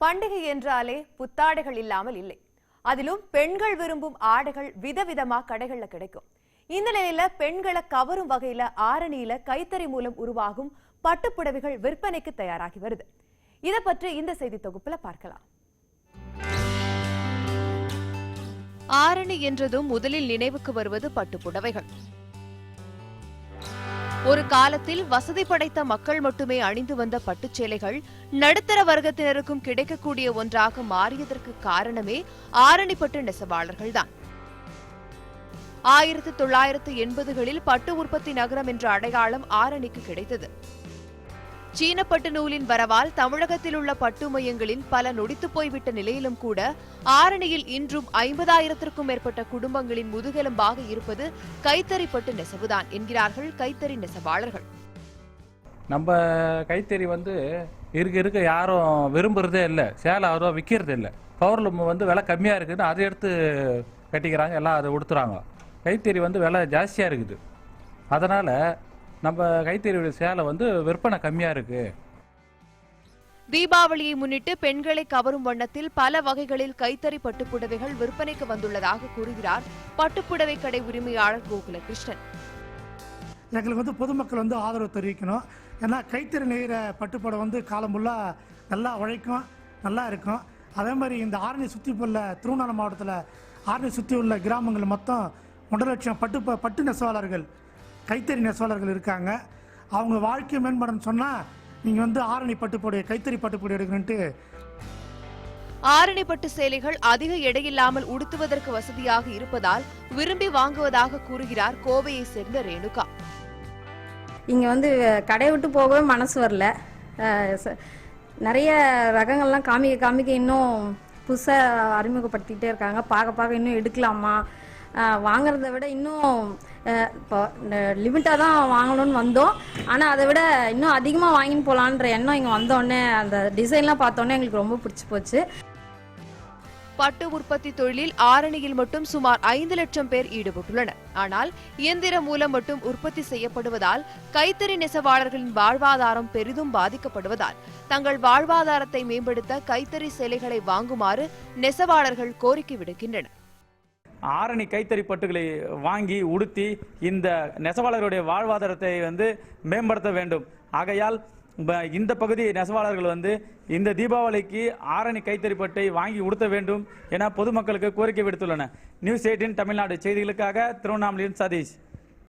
பண்டிகை என்றாலே புத்தாடைகள் இல்லாமல் இல்லை. அதிலும் பெண்கள் விரும்பும் ஆடைகள் விதவிதமா கடைகள்ல கிடைக்கும். இந்த நிலையில பெண்களை கவரும் வகையில ஆரணியில கைத்தறி மூலம் உருவாகும் பட்டுப்புடவைகள் விற்பனைக்கு தயாராகி வருது. இதை பற்றி இந்த செய்தி தொகுப்புல பார்க்கலாம். ஆரணி என்றதும் முதலில் நினைவுக்கு வருவது பட்டுப்புடவைகள். ஒரு காலத்தில் வசதி படைத்த மக்கள் மட்டுமே அணிந்து வந்த பட்டுச்சேலைகள் நடுத்தர வர்க்கத்தினருக்கும் கிடைக்கக்கூடிய ஒன்றாக மாறியதற்கு காரணமே ஆரணிப்பட்டு நெசவாளர்கள்தான். ஆயிரத்தி தொள்ளாயிரத்து எண்பதுகளில் பட்டு உற்பத்தி நகரம் என்ற அடையாளம் ஆரணிக்கு கிடைத்தது. சீன பட்டு நூலின் வரவால் தமிழகத்தில் உள்ள பட்டு மையங்களில் பல நொடித்து போய்விட்ட நிலையிலும் கூட ஆரணியில் இன்றும் ஐம்பதாயிரத்திற்கும் மேற்பட்ட குடும்பங்களின் முதுகெலும்பாக இருப்பது கைத்தறி பட்டு நெசவுதான் என்கிறார்கள் கைத்தறி நெசவாளர்கள். நம்ம கைத்தறி வந்து இருக்க இருக்க யாரும் விரும்புறதே இல்லை. சேலை அவ்வளோ விற்கிறது இல்லை. பவர்லூம் வந்து விலை கம்மியாக இருக்குதுன்னு அதை எடுத்து கட்டிக்கிறாங்க எல்லாம் அதை உடுத்துறாங்க. கைத்தறி வந்து விலை ஜாஸ்தியாக இருக்குது. அதனால் நம்ம கைத்தறியுடைய சேலை வந்து விற்பனை கம்மியாக இருக்குது தீபாவளியை முன்னிட்டு பெண்களை கவரும் வண்ணத்தில் பல வகைகளில் கைத்தறி பட்டுப்புடவைகள் விற்பனைக்கு வந்துள்ளதாக கூறுகிறார் பட்டுப்புடவை கடை உரிமையாளர் கோகுலகிருஷ்ணன். எங்களுக்கு வந்து பொதுமக்கள் வந்து ஆதரவு தெரிவிக்கணும். ஏன்னா கைத்தறி நெய்கிற பட்டுப்படை வந்து காலம் ஃபுல்லாக நல்லா உழைக்கும் நல்லா இருக்கும். அதே மாதிரி இந்த ஆரணி சுற்றி உள்ள திருவண்ணாமலை மாவட்டத்தில் ஆரணி சுற்றி உள்ள கிராமங்கள் மொத்தம் ஒன்றரை லட்சம் பட்டு ப- பட்டு நெசவாளர்கள் கைத்தறி நெசவாளர்கள் இருக்காங்க. அவங்க வாழ்க்கை மேம்படணும்னு சொன்னால் நீங்கள் வந்து ஆரணி பட்டுப்படை கைத்தறி பட்டுப்படை எடுக்கணுன்ட்டு ஆரணி பட்டு சேலைகள் அதிக எடையில்லாமல் உடுத்துவதற்கு வசதியாக இருப்பதால் விரும்பி வாங்குவதாக கூறுகிறார் கோவையை சேர்ந்த ரேணுகா. இங்கே வந்து கடை விட்டு போகவே மனசு வரல. நிறைய ரகங்கள்லாம் காமிக்க காமிக்க இன்னும் புதுசாக அறிமுகப்படுத்திக்கிட்டே இருக்காங்க. பார்க்க பார்க்க இன்னும் எடுக்கலாமா? வாங்குறத விட இன்னும் இப்போ லிமிட்டாக தான் வாங்கணும்னு வந்தோம். ஆனால் அதை விட இன்னும் அதிகமாக வாங்கின்னு போகலான்ற எண்ணம் இங்கே வந்தோடனே அந்த டிசைன்லாம் பார்த்தோன்னே எங்களுக்கு ரொம்ப பிடிச்சி போச்சு. பட்டு உற்பத்தி தொழிலில் ஆரணியில் மட்டும் சுமார் ஐந்து லட்சம் பேர் ஈடுபட்டுள்ளனர். ஆனால் இயந்திரம் மூலம் மட்டும் உற்பத்தி செய்யப்படுவதால் கைத்தறி நெசவாளர்களின் வாழ்வாதாரம் பெரிதும் பாதிக்கப்படுவதால் தங்கள் வாழ்வாதாரத்தை மேம்படுத்த கைத்தறி சேலைகளை வாங்குமாறு நெசவாளர்கள் கோரிக்கை விடுக்கின்றனர். ஆரணி கைத்தறி பட்டுகளை வாங்கி உடுத்தி இந்த நெசவாளர்களுடைய வாழ்வாதாரத்தை வந்து மேம்படுத்த வேண்டும். ஆகையால் ப- இந்த பகுதி நெசவாளர்கள் வந்து இந்த தீபாவளிக்கு ஆரணி கைத்தறி பட்டை வாங்கி உடுத்த வேண்டும் என பொதுமக்களுக்கு கோரிக்கை விடுத்துள்ளன நியூஸ் எயிட்டின் தமிழ்நாடு செய்திகளுக்காக திருவண்ணாமலையின் சதீஷ்.